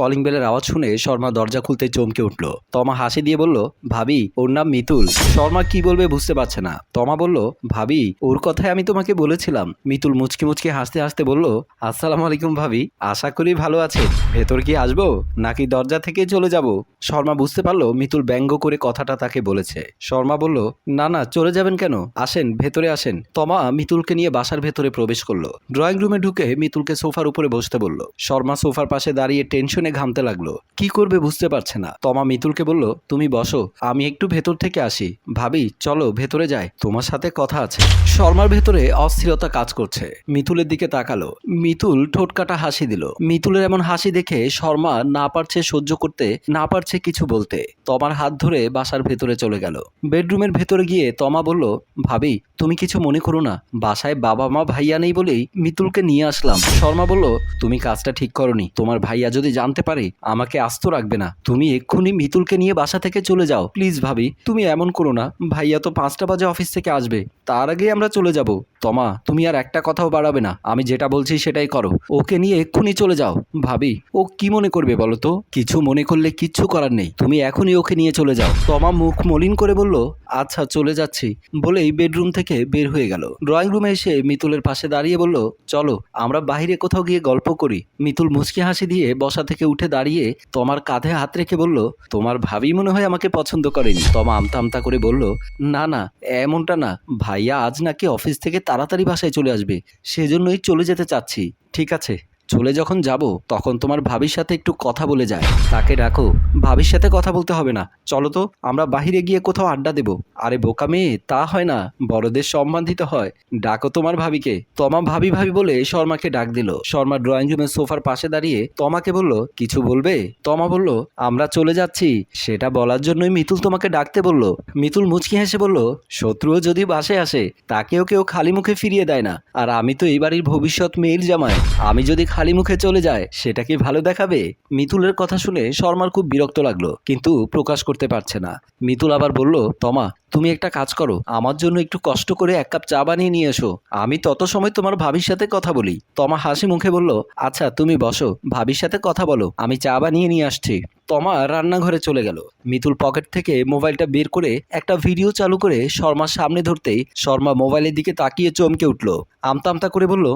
Calling বেলের আওয়াজ শুনে শর্মা দরজা খুলতে চমকে উঠল। তমা হাসি দিয়ে বলল, ভাবি, ওর নাম মিতুল। শর্মা কি বলবে বুঝতে পারছে না। তমা বলল, ভাবি, ওর কথায় আমি তোমাকে বলেছিলাম। মিতুল মুচকি মুচকি হাসতে হাসতে বলল, আসসালামু আলাইকুম ভাবি, আশা করি ভালো আছে ভেতর কি আসব, নাকি দরজা থেকে চলে যাব? শর্মা বুঝতে পারল, মিতুল ব্যঙ্গ করে কথাটা তাকে বলেছে। শর্মা বলল, না না, চলে যাবেন কেন? আসেন, ভেতরে আসেন। তমা মিতুলকে নিয়ে বাসার ভেতরে প্রবেশ করল। ড্রয়িং রুমে ঢুকে মিতুলকে সোফার উপরে বসতে বলল। শর্মা সোফার পাশে দাঁড়িয়ে টেনশনে ঘামতে লাগল। কি করবে বুঝতে পারছে না। তমা মিতুলকে বলল, তুমি বসো, আমি একটু ভেতর থেকে আসি। ভাবি, চলো ভেতরে যাই। তোমার সাথে কথা আছে শর্মার ভেতরে অস্থিরতা কাজ করছে। মিতুলের দিকে তাকালো। মিতুল ঠোঁটকাটা হাসি দিল। মিতুলের এমন হাসি দেখে শর্মা না পারছে সহ্য করতে, না পারছে কিছু বলতে। তমার হাত ধরে বাসার ভেতরে চলে গেল। বেডরুমের ভেতরে গিয়ে তমা বলল, ভাবি, তুমি কিছু মনে করো না। বাসায় বাবা মা ভাইয়া নেই বলেই মিতুলকে নিয়ে আসলাম। শর্মা বলল, তুমি কাজটা ঠিক করনি। তোমার ভাইয়া যদি জানতে পারে? আমাকে আস্ত রাখবে না। তুমি এক্ষুনি মিতুলকে নিয়ে বাসা থেকে চলে যাও। প্লিজ ভাবি, তুমি এমন করো না। ভাইয়া তো পাঁচটা বাজে অফিস থেকে আসবে। তার আগে আমরা চলে যাব। তমা, তুমি আর একটা কথাও বাড়াবে না। আমি যেটা বলছি সেটাই করো। ওকে নিয়ে এক্ষুনি চলে যাও। ভাবি, ও কি মনে করবে বলো তো? কিছু মনে করলে কিচ্ছু করার নেই। তুমি এখনই ওকে নিয়ে চলে যাও। তমা মুখ মলিন করে বলল আচ্ছা চলে যাচ্ছি। বলেই বেডরুম থেকে বের হয়ে গেল। ড্রয়িং রুমে এসে মিতুলের পাশে দাঁড়িয়ে বলল, চলো, আমরা বাইরে কোথাও গিয়ে গল্প করি। মিতুল মুচকি হাসি দিয়ে বসা থেকে উঠে দাঁড়িয়ে তোমার কাঁধে হাত রেখে বলল, তোমার ভাবি মনে হয় আমাকে পছন্দ করেনি। তমা আমতা আমতা করে বলল, না না, এমনটা না। ভাইয়া আজ নাকি অফিস থেকে তাড়াতাড়ি বাসায় চলে আসবে। সেজন্যই চলে যেতে চাচ্ছি। ঠিক আছে। চলে যখন যাব, তখন তোমার ভাবির সাথে একটু কথা বলে যায় তাকে ডাকো। ভাবির সাথে কথা বলতে হবে না। চলো তো, আমরা বাহিরে গিয়ে কোথাও আড্ডা দেব। আরে বোকা মেয়ে, তা হয় না। বড়দের সম্মান দিতে হয়। ডাকো তোমার ভাবিকে। তমা ভাবি ভাবি বলে শর্মাকে ডাক দিল। শর্মা ড্রয়িং রুমের সোফার পাশে দাঁড়িয়ে তমাকে বলল, কিছু বলবে? তমা বলল, আমরা চলে যাচ্ছি। সেটা বলার জন্যই মিতুল তোমাকে ডাকতে বলল। মিতুল মুচকি হেসে বলল, শত্রুও যদি বাসে আসে, তাকেও কেউ খালি মুখে ফিরিয়ে দেয় না। আর আমি তো এই বাড়ির ভবিষ্যৎ মেয়ের জামাই। আমি যদি খালি মুখে চলে যায়, সেটা কি ভালো দেখাবে? মিতুলের কথা শুনে শর্মার খুব বিরক্ত লাগল, কিন্তু প্রকাশ করতে পারছে না। মিতুল আবার বলল, তমা তুমি একটা কাজ করো, আমার জন্য একটু কষ্ট করে এক কাপ চা বানিয়ে নিয়ে এসো। আমি তত সময় তোমার ভাবির সাথে কথা বলি। তমা হাসি মুখে বলল আচ্ছা তুমি বসো, ভাবির সাথে কথা বলো, আমি চা বানিয়ে নিয়ে আসছি। তমা রান্নাঘরে চলে গেল। মিতুল পকেট থেকে মোবাইলটা বের করে একটা ভিডিও চালু করে শর্মার সামনে ধরতেই শর্মা মোবাইলের দিকে তাকিয়ে চমকে উঠল। আমতা আমতা করে বলল,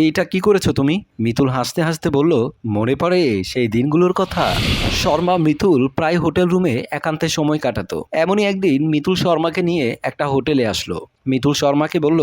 এইটা কি করেছ তুমি? মিতুল হাসতে হাসতে বলল, মনে পড়ে সেই দিনগুলোর কথা। শর্মা, মিতুল প্রায় হোটেল রুমে একান্তে সময় কাটাতো। এমনই একদিন মিতুল শর্মাকে নিয়ে একটা হোটেলে আসলো। মিতুল শর্মাকে বলল,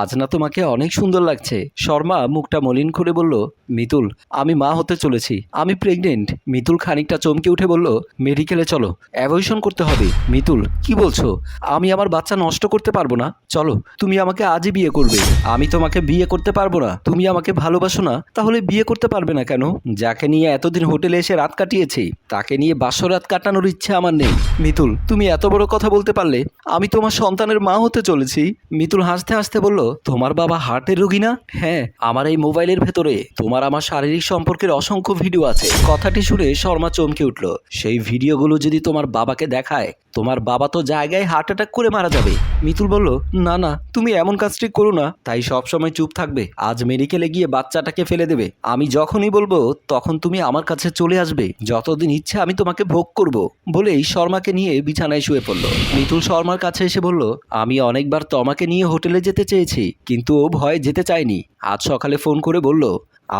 আজ না তোমাকে অনেক সুন্দর লাগছে। শর্মা মুখটা মলিন করে বলল মিতুল আমি মা হতে চলেছি। আমি প্রেগনেন্ট মিতুল খানিকটা চমকে উঠে বলল মেডিকেলে চলো অ্যাভয়েশন করতে হবে। মিতুল কি বলছো? আমি আমার বাচ্চা নষ্ট করতে পারব না। চলো, তুমি আমাকে আজই বিয়ে করবে। আমি তোমাকে বিয়ে করতে পারব না। তুমি আমাকে ভালোবাসো না। তাহলে বিয়ে করতে পারবে না কেন? যাকে নিয়ে এতদিন হোটেলে এসে রাত কাটিয়েছি, তাকে নিয়ে বাসর রাত কাটানোর ইচ্ছে আমার নেই। মিতুল তুমি এত বড় কথা বলতে পারলে, আমি তোমার সন্তানের মা হতে চলেছি। মিতুল হাসতে হাসতে বলল, তোমার বাবা হার্টের রোগী না? হ্যাঁ আমার এই মোবাইলের ভেতরে। তোমার আমার শারীরিক সম্পর্কের অসংখ্য ভিডিও আছে। কথাটি শুনে শর্মা চমকে উঠল, সেই ভিডিওগুলো যদি তোমার বাবাকে দেখায়, তোমার বাবা তো জায়গায় হার্ট অ্যাটাক করে মারা যাবে। মিতুল বলল, না না, তুমি এমন কাজটি করো না, তাই সব সময় চুপ থাকবে, আজ মেডিকেলে গিয়ে বাচ্চাটাকে ফেলে দেবে। আমি যখনই বলব, তখন তুমি আমার কাছে চলে আসবে, যতদিন ইচ্ছে আমি তোমাকে ভোগ করব। বলেই শর্মাকে নিয়ে বিছানায় শুয়ে পড়ল। মিতুল শর্মার কাছে এসে বলল, আমি অনেকবার তোমাকে নিয়ে হোটেলে যেতে চেয়েছি, কিন্তু ও ভয় যেতে চায়নি। আজ সকালে ফোন করে বলল,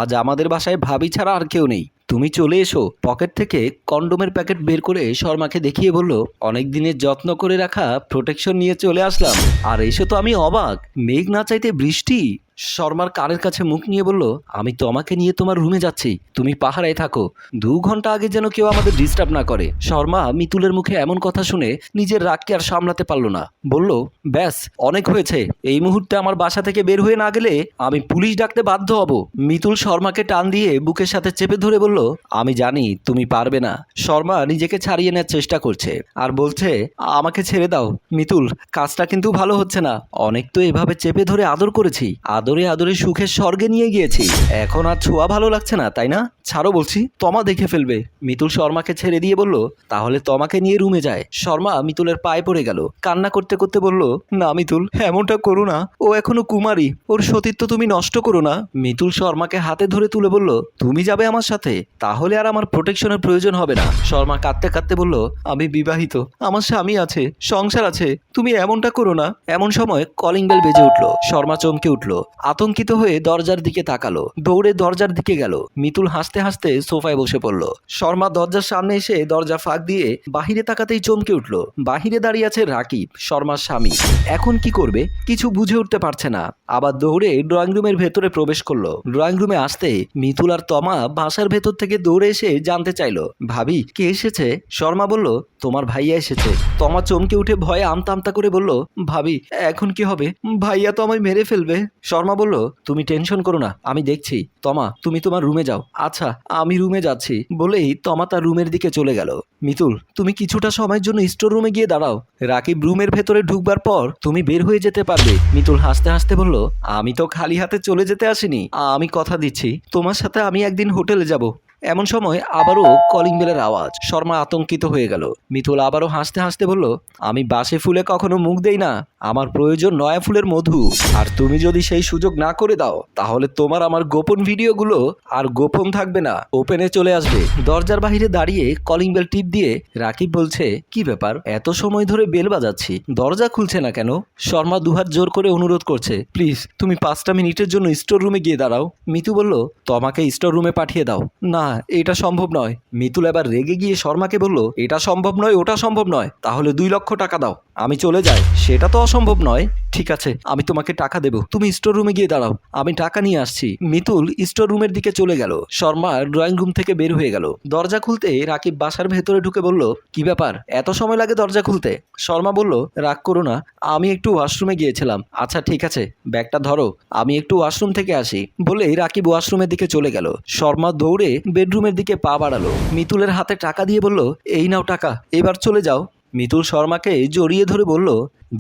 আজ আমাদের বাসায় ভাবি ছাড়া আর কেউ নেই। তুমি চলে এসো। পকেট থেকে কন্ডোমের প্যাকেট বের করে শর্মাকে দেখিয়ে বলল, অনেক দিনের যত্ন করে রাখা প্রোটেকশন নিয়ে চলে আসলাম। আর এসে তো আমি অবাক। মেঘ না চাইতে বৃষ্টি? শর্মার কানের কাছে মুখ নিয়ে বলল, আমি তোমাকে নিয়ে তোমার রুমে যাচ্ছি। তুমি পাহারায় থাকো। দু ঘণ্টা আগে যেন কেউ আমাদের ডিস্টার্ব না করে। শর্মা মিতুলের মুখে এমন কথা শুনে নিজের রাগকে আর সামলাতে পারল না। বলল, ব্যাস, অনেক হয়েছে। এই মুহূর্তে আমার বাসা থেকে বের হয়ে না গেলে আমি পুলিশ ডাকতে বাধ্য হব। মিতুল শর্মাকে টান দিয়ে বুকের সাথে চেপে ধরে বলল, আমি জানি, তুমি পারবে না। শর্মা নিজেকে ছাড়িয়ে নেওয়ার চেষ্টা করছে আর বলছে, আমাকে ছেড়ে দাও। মিতুল, কাজটা কিন্তু ভালো হচ্ছে না। অনেক তো এভাবে চেপে ধরে আদর করেছি। আজ আদরে আদরে সুখের স্বর্গে নিয়ে গিয়েছি। এখন আর ছোঁয়া ভালো লাগছে না, তাই না? ছাড়ো বলছি, তমা দেখে ফেলবে। মিতুল শর্মাকে ছেড়ে দিয়ে বলল, তাহলে তমাকে নিয়ে রুমে যায়। শর্মা মিতুলের পায়ে পড়ে গেল। কান্না করতে করতে বলল, না মিতুল, এমনটা করো না। ও এখনও কুমারী। ওর সতীত্ব তুমি নষ্ট করো না। মিতুল শর্মাকে হাতে ধরে তুলে বলল, তুমি যাবে আমার সাথে। তাহলে আর আমার প্রোটেকশনের প্রয়োজন হবে না। শর্মা কাঁদতে কাঁদতে বলল, আমি বিবাহিত। আমার স্বামী আছে, সংসার আছে। তুমি এমনটা করো না। এমন সময় কলিং বেল বেজে উঠল। শর্মা চমকে উঠল। আতঙ্কিত হয়ে দরজার দিকে তাকালো। দৌড়ে দরজার দিকে গেল। মিতুল হাসতে হাসতে সোফায় বসে পড়ল। শর্মা দরজার সামনে এসে দরজা ফাঁক দিয়ে বাহিরে তাকাতেই চমকে উঠল। বাহিরে দাঁড়িয়ে আছে রাকিব, শর্মার স্বামী। এখন কি করবে? কিছু বুঝে উঠতে পারছে না। আবার দৌড়ে ড্রয়িং রুমের ভেতরে প্রবেশ করল। ড্রয়িং রুমে আসতে মিতুল আর তমা বাসার ভেতর থেকে দৌড়ে এসে জানতে চাইলো, ভাবি, কে এসেছে? শর্মা বলল, তোমার ভাইয়া এসেছে। তমা চমকে উঠে ভয়ে আমতা আমতা করে বলল, ভাবি, এখন কি হবে? ভাইয়া তো আমায় মেরে ফেলবে। শর্মা বলল, তুমি টেনশন করো না, আমি দেখছি। তমা, তুমি তোমার রুমে যাও। আচ্ছা আমি রুমে যাচ্ছি। বলেই তমা তার রুমের দিকে চলে গেল। মিতুল, তুমি কিছুটা সময়ের জন্য স্টোর রুমে গিয়ে দাঁড়াও। রাকিব রুমের ভেতরে ঢুকবার পর তুমি বের হয়ে যেতে পারবে। মিতুল হাসতে হাসতে বলল, আমি তো খালি হাতে চলে যেতে আসিনি। আমি কথা দিচ্ছি। তোমার সাথে আমি একদিন হোটেলে যাব। এমন সময় আবারও কলিং বেলের আওয়াজ। শর্মা আতঙ্কিত হয়ে গেল। মিথুল আবারও হাসতে হাসতে বলল, আমি বাসে ফুলে কখনো মুখ দেই না। আমার প্রয়োজন নয়া ফুলের মধু। আর তুমি যদি সেই সুযোগ না করে দাও, তাহলে তোমার আমার গোপন ভিডিওগুলো আর গোপন থাকবে না। ওপেনে চলে আসবে। দরজার বাইরে দাঁড়িয়ে কলিং বেল টিপ দিয়ে রাকিব বলছে, কি ব্যাপার? এত সময় ধরে বেল বাজাচ্ছি। দরজা খুলছে না কেন? শর্মা দুহাত জোর করে অনুরোধ করছে, প্লিজ, তুমি পাঁচটা মিনিটের জন্য স্টোর রুমে গিয়ে দাঁড়াও। মিতু বলল, তোমাকে স্টোর রুমে পাঠিয়ে দাও। না এটা সম্ভব নয়। মিতুল এবার রেগে গিয়ে শর্মাকে বলল, এটা সম্ভব নয়, ওটা সম্ভব নয়। তাহলে দুই লক্ষ টাকা দাও। আমি চলে যাই। সেটা তো অসম্ভব নয়। ঠিক আছে, আমি তোমাকে টাকা দেবো। তুমি স্টোর রুমে গিয়ে দাঁড়াও। আমি টাকা নিয়ে আসছি। মিতুল স্টোর রুমের দিকে চলে গেল। শর্মা ড্রয়িং রুম থেকে বের হয়ে গেল। দরজা খুলতে রাকিব বাসার ভেতরে ঢুকে বলল, কি ব্যাপার? এত সময় লাগে দরজা খুলতে? শর্মা বলল, রাগ করো না। আমি একটু ওয়াশরুমে গিয়েছিলাম। আচ্ছা ঠিক আছে, ব্যাগটা ধরো। আমি একটু ওয়াশরুম থেকে আসি। বলেই রাকিব ওয়াশরুমের দিকে চলে গেল। শর্মা দৌড়ে বেডরুমের দিকে পা বাড়ালো। মিতুলের হাতে টাকা দিয়ে বলল, এই নাও টাকা, এবার চলে যাও। মিতুল শর্মাকে জড়িয়ে ধরে বলল,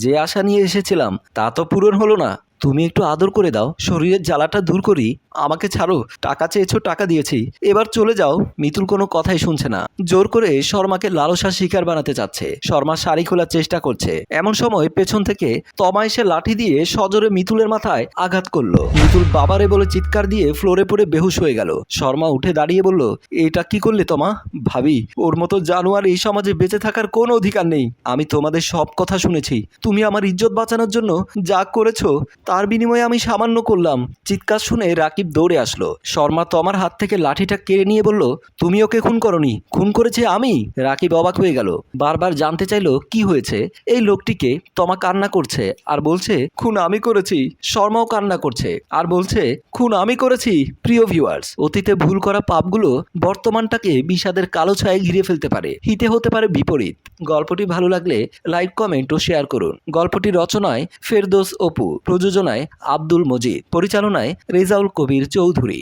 যে আশা নিয়ে এসেছিলাম, তা তো পূরণ হলো না। তুমি একটু আদর করে দাও। শরীরের জ্বালাটা দূর করি। আমাকে ছাড়ো। টাকা চেয়েছো, টাকা দিয়েছি। এবার চলে যাও। মিতুল কোনো কথাই শুনছে না। জোর করে শর্মাকে লালসা শিকার বানাতে চাচ্ছে শর্মা শাড়ি খোলার চেষ্টা করছে। এমন সময় পেছন থেকে তমা এসে লাঠি দিয়ে সজোরে মিতুলের মাথায় আঘাত করল। মিতুল বাবারে বলে চিৎকার দিয়ে ফ্লোরে পড়ে বেহুশ হয়ে গেল। শর্মা উঠে দাঁড়িয়ে বলল, এটা কি করলে তমা? ভাবি, ওর মতো জানোয়ার এই সমাজে বেঁচে থাকার কোনো অধিকার নেই। আমি তোমাদের সব কথা শুনেছি। তুমি আমার ইজ্জত বাঁচানোর জন্য যা করেছ তার বিনিময়ে আমি সামান্য করলাম। চিৎকার শুনে রাকিব দৌড়ে আসলো। শর্মা তমার হাত থেকে লাঠিটা কেড়ে নিয়ে বলল, তুমি ওকে খুন করনি। খুন করেছে আমি? রাকিব অবাক হয়ে গেল। বারবার জানতে চাইলো, কি হয়েছে? এই লোকটিকে তমা কান্না করছে আর বলছে, খুন আমি করেছি। শর্মাও কান্না করছে আর বলছে, খুন আমি করেছি, প্রিয় ভিউয়ার্স অতীতে ভুল করা পাপগুলো বর্তমানটাকে বিষাদের কালো ছায় ঘিরে ফেলতে পারে। হিতে হতে পারে বিপরীত। গল্পটি ভালো লাগলে লাইক, কমেন্ট ও শেয়ার করুন। গল্পটি রচনায় ফেরদোস অপু। প্রযোজনায় আব্দুল মজিদ পরিচালনায় রেজাউল কবির চৌধুরী।